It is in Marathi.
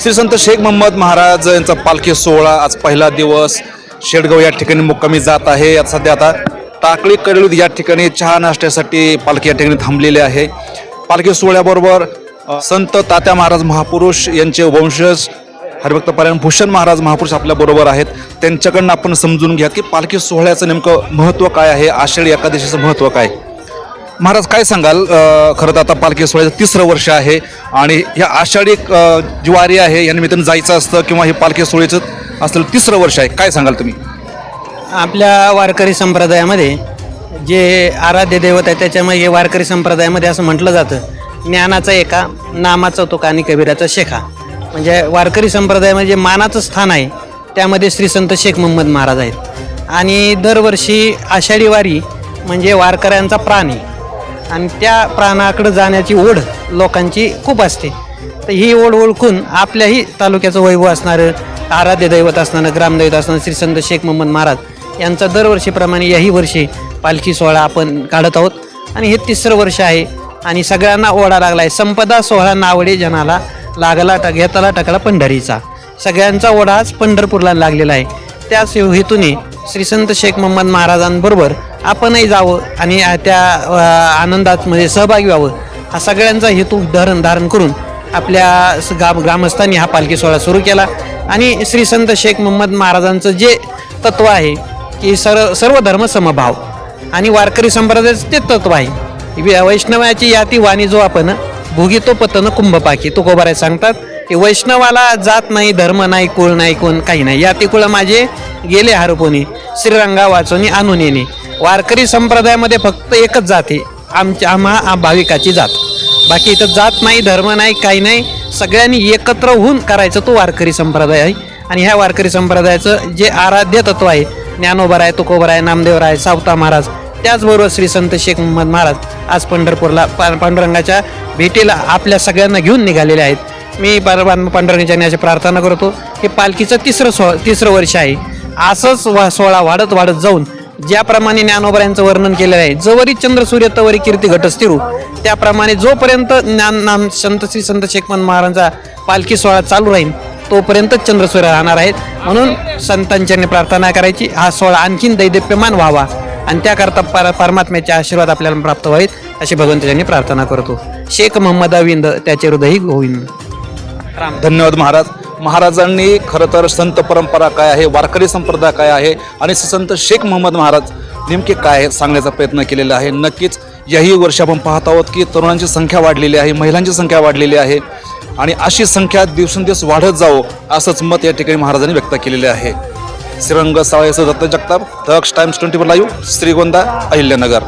श्री संत शेख मोहम्मद महाराज यांचा पालखी सोहळा आज पहिला दिवस. शेडगाव या ठिकाणी मुक्कामी जात आहे. आता सध्या आता टाकळी कडलूद या ठिकाणी चहा नाश्त्यासाठी पालखी या ठिकाणी थांबलेली आहे. पालखी सोहळ्याबरोबर संत तात्या महाराज महापुरुष यांचे वंशज हरिभक्त पारायण भूषण महाराज महापुरुष आपल्याबरोबर आहेत. त्यांच्याकडनं आपण समजून घ्या की पालखी सोहळ्याचं नेमकं महत्त्व काय आहे? आषाढी एकादशीचं महत्त्व काय? महाराज काय सांगाल? अ, खरं तर आता पालखी सोहळ्याचं तिसरं वर्ष आहे आणि ह्या आषाढी अ, आहे या निमित्तानं जायचं असतं किंवा हे पालखी सोहळ्याचं असलेलं तिसरं वर्ष आहे. काय सांगाल तुम्ही? आपल्या वारकरी संप्रदायामध्ये जे आराध्य दैवत आहे त्याच्यामध्ये हे वारकरी संप्रदायामध्ये असं म्हटलं जातं ज्ञानाचा एका नामाचा तुका आणि कबीराचा शेखा. म्हणजे वारकरी संप्रदायामध्ये जे मानाचं स्थान आहे त्यामध्ये श्री संत शेख मोहम्मद महाराज आहेत. आणि दरवर्षी आषाढी वारी म्हणजे वारकऱ्यांचा प्राण आहे. आणि त्या प्राणाकडं जाण्याची ओढ लोकांची खूप असते. तर ही ओढ ओळखून आपल्याही तालुक्याचं वैभव असणारं आराध्य दैवत असणारं ग्रामदैवत असणारं श्री संत शेख मोहम्मद महाराज यांचा दरवर्षीप्रमाणे याही वर्षी पालखी सोहळा आपण काढत आहोत. आणि हे तिसरं वर्ष आहे आणि सगळ्यांना ओढा लागला आहे संपदा सोहळा नावडे जनाला लागला ट घेताला टकला पंढरीचा. सगळ्यांचा ओढा आज पंढरपूरला लागलेला आहे. त्याच हेतूने श्री संत शेख मोहम्मद महाराजांबरोबर आपणही जावं आणि त्या आनंदामध्ये सहभागी व्हावं. हा सगळ्यांचा हेतू धरण धारण करून आपल्या स- ग्रामस्थांनी हा पालखी सोहळा सुरू केला. आणि श्री संत शेख मोहम्मद महाराजांचं जे तत्व आहे की सर्व सर्व धर्म समभाव आणि वारकरी संप्रदायाचं ते तत्व आहे. वैष्णवाची याती वाणी जो आपण भोगितो पतन कुंभपाकी तुकोबाराय सांगतात की वैष्णवाला जात नाही धर्म नाही कुळ नाही कोण काही नाही. याती कुळ माझे गेले हरपोनी श्रीरंगा वाचोनी आणून येणे वारकरी संप्रदायामध्ये फक्त एकच जात आहे. आमच्या आम्हा भाविकाची जात. बाकी इथं जात नाही धर्म नाही काही नाही सगळ्यांनी एकत्र होऊन करायचं तो वारकरी संप्रदाय आहे. आणि ह्या वारकरी संप्रदायाचं जे आराध्य तत्व आहे ज्ञानोबर आहे तुकोबर आहे नामदेवर आहे सावता महाराज त्याचबरोबर श्री संत शेख मोहम्मद महाराज आज पंढरपूरला पांडुरंगाच्या भेटीला आपल्या सगळ्यांना घेऊन निघालेले आहेत. मी पांडुरंगाच्या अशी प्रार्थना करतो की पालखीचं तिसरं सो तिसरं वर्ष आहे. असंच वा सोहळा वाढत वाढत जाऊन ज्याप्रमाणे ज्ञानोबऱ्यांचं वर्णन केलेलं आहे जवरी चंद्र सूर्य तवरी कीर्ती घटस्थिरू त्याप्रमाणे जोपर्यंत ज्ञान नाम संत श्री संत शेखमन महाराजांचा पालखी सोहळा चालू राहील तोपर्यंत चंद्रसूर्य राहणार आहेत. म्हणून संतांच्यानी प्रार्थना करायची हा सोहळा आणखीन दैदेप्यमान व्हावा. आणि त्याकरता पर परमात्म्याचे आशीर्वाद आपल्याला प्राप्त व्हावेत अशी भगवंतांनी प्रार्थना करतो. शेख मोहम्मद अविंद त्याचे हृदयी गोविंद. राम. धन्यवाद महाराज. महाराजांनी खरं तर संत परंपरा काय आहे वारकरी संप्रदाय काय आहे आणि संत शेख मोहम्मद महाराज नेमके काय आहे सांगण्याचा प्रयत्न केलेला आहे. नक्कीच याही वर्षी आपण पाहत आहोत की तरुणांची संख्या वाढलेली आहे महिलांची संख्या वाढलेली आहे आणि अशी संख्या दिवसेंदिवस वाढत जावो असंच मत या ठिकाणी महाराजांनी व्यक्त केलेले आहे. श्रीरंग सावयस Datta Jagtap थक्स times twenty four live Shrigonda Ahilyanagar.